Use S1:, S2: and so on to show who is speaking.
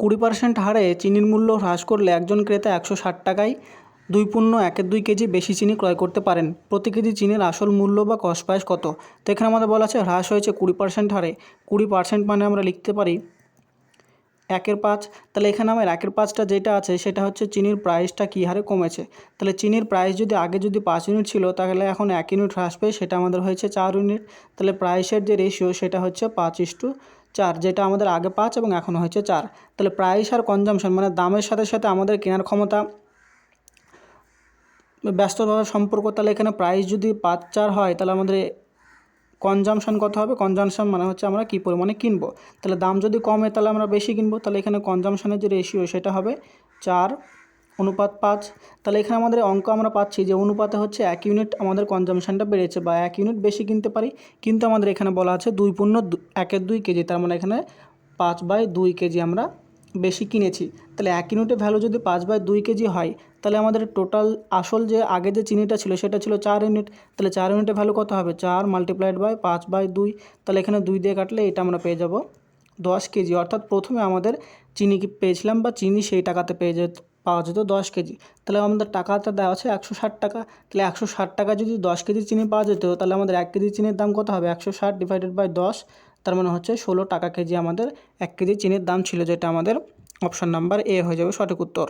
S1: কুড়ি পার্সেন্ট হারে চিনির মূল্য হ্রাস করলে একজন ক্রেতা একশো ষাট টাকায় দুই পণ্য একের দুই কেজি বেশি চিনি ক্রয় করতে পারেন। প্রতি কেজি চিনির আসল মূল্য বা কস্ট প্রাইস কত? তো এখানে আমাদের বলা আছে, হ্রাস হয়েছে কুড়ি পার্সেন্ট হারে। কুড়ি পার্সেন্ট মানে আমরা লিখতে পারি একের পাঁচ। তাহলে এখানে আমার একের পাঁচটা যেটা আছে, সেটা হচ্ছে চিনির প্রাইসটা কী হারে কমেছে। তাহলে চিনির প্রাইস যদি আগে যদি পাঁচ ইউনিট ছিল, তাহলে এখন এক ইউনিট হ্রাস পেয়ে সেটা আমাদের হয়েছে চার ইউনিট তাহলে প্রাইসের যে রেশিও সেটা হচ্ছে পাঁচ ইস্টু চার, যেটা আমাদের আগে পাঁচ এবং এখন হয়েছে চার। তাহলে প্রাইস আর কনজামশন মানে দামের সাথে সাথে আমাদের কেনার ক্ষমতা, ব্যস্ততার সম্পর্ক, তাহলে এখানে প্রাইস যদি পাঁচ, চার হয়, তাহলে আমাদের কনজামশন কত হবে? কনজামশন মানে হচ্ছে আমরা কী পরিমাণে কিনবো? তাহলে দাম যদি কমে, তাহলে আমরা বেশি কিনবো, তাহলে এখানে কনজামশনের যে রেশিও সেটা হবে চার অনুপাত পাঁচ। তাহলে এখানে আমাদের অঙ্ক আমরা পাচ্ছি যে অনুপাতে হচ্ছে এক ইউনিট আমাদের কনজামশনটা বেড়েছে বা এক ইউনিট বেশি কিনতে পারি। কিন্তু আমাদের এখানে বলা আছে দুই পূর্ণ একের দুই কেজি, তার মানে এখানে পাঁচ বাই দুই কেজি আমরা বেশি কিনেছি। তাহলে এক ইউনিটের ভ্যালু যদি পাঁচ বাই দুই কেজি হয়, তাহলে আমাদের টোটাল আসল যে আগে যে চিনিটা ছিল, সেটা ছিল চার ইউনিট তাহলে চার ইউনিটের ভ্যালু কত হবে? চার মাল্টিপ্লাইড বাই পাঁচ বাই দুই। তাহলে এখানে দুই দিয়ে কাটলে এটা আমরা পেয়ে যাব দশ কেজি। অর্থাৎ প্রথমে আমাদের চিনি পেয়েছিলাম বা চিনি সেই টাকাতে পেয়ে যেত পাওয়া যেত দশ কেজি। তাহলে আমাদের টাকাটা দেওয়া আছে একশো ষাট টাকা। তাহলে একশো ষাট টাকা যদি দশ কেজি চিনি পাওয়া যেত, তাহলে আমাদের এক কেজি চিনির দাম কত হবে? একশো ষাট ডিভাইডেড বাই দশ, তার মানে হচ্ছে ষোলো টাকা কেজি আমাদের এক কেজি চিনির দাম ছিল, যেটা আমাদের অপশান নাম্বার এ হয়ে যাবে সঠিক উত্তর।